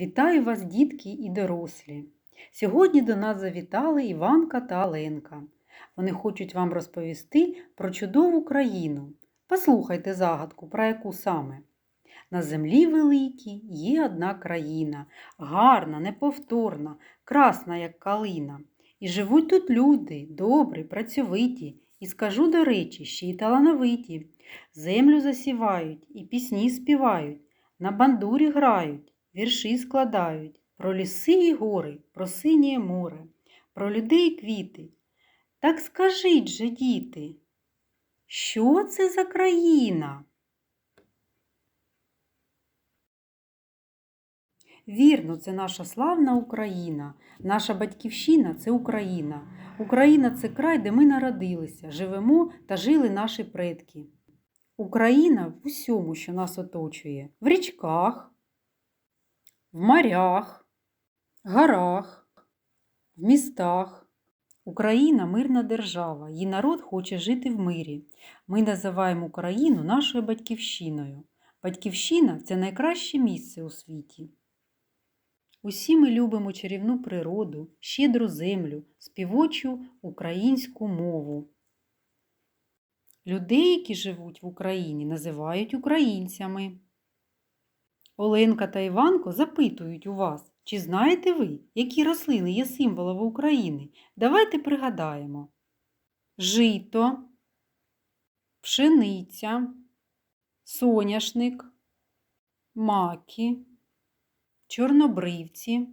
Вітаю вас, дітки і дорослі! Сьогодні до нас завітали Іванка та Оленка. Вони хочуть вам розповісти про чудову країну. Послухайте загадку, про яку саме. На землі великій є одна країна, гарна, неповторна, красна, як калина. І живуть тут люди, добрі, працьовиті, і скажу, до речі, ще й талановиті. Землю засівають і пісні співають, на бандурі грають, вірші складають, про ліси і гори, про синє море, про людей і квіти. Так скажіть же, діти, що це за країна? Вірно, це наша славна Україна, наша батьківщина це Україна. Україна це край, де ми народилися, живемо та жили наші предки. Україна в усьому, що нас оточує, в річках, в морях, горах, в містах. Україна мирна держава, її народ хоче жити в мирі. Ми називаємо Україну нашою батьківщиною. Батьківщина це найкраще місце у світі. Усі ми любимо чарівну природу, щедру землю, співочу українську мову. Людей, які живуть в Україні, називають українцями. Оленка та Іванко запитують у вас, чи знаєте ви, які рослини є символами України? Давайте пригадаємо. Жито, пшениця, соняшник, маки, чорнобривці,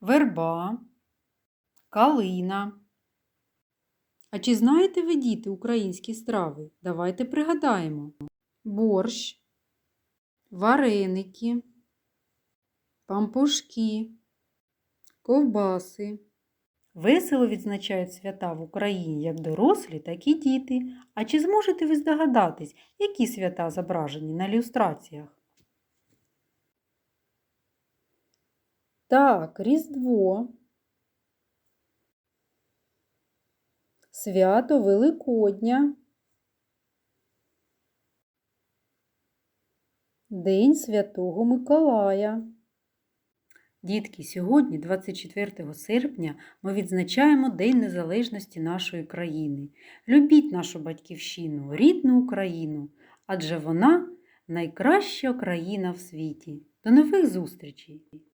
верба, калина. А чи знаєте ви, діти, українські страви? Давайте пригадаємо. Борщ, вареники, пампушки, ковбаси. Весело відзначають свята в Україні як дорослі, так і діти. А чи зможете ви здогадатись, які свята зображені на ілюстраціях? Так, Різдво. Свято Великодня. День Святого Миколая. Дітки, сьогодні, 24 серпня, ми відзначаємо День Незалежності нашої країни. Любіть нашу батьківщину, рідну Україну, адже вона найкраща країна в світі. До нових зустрічей!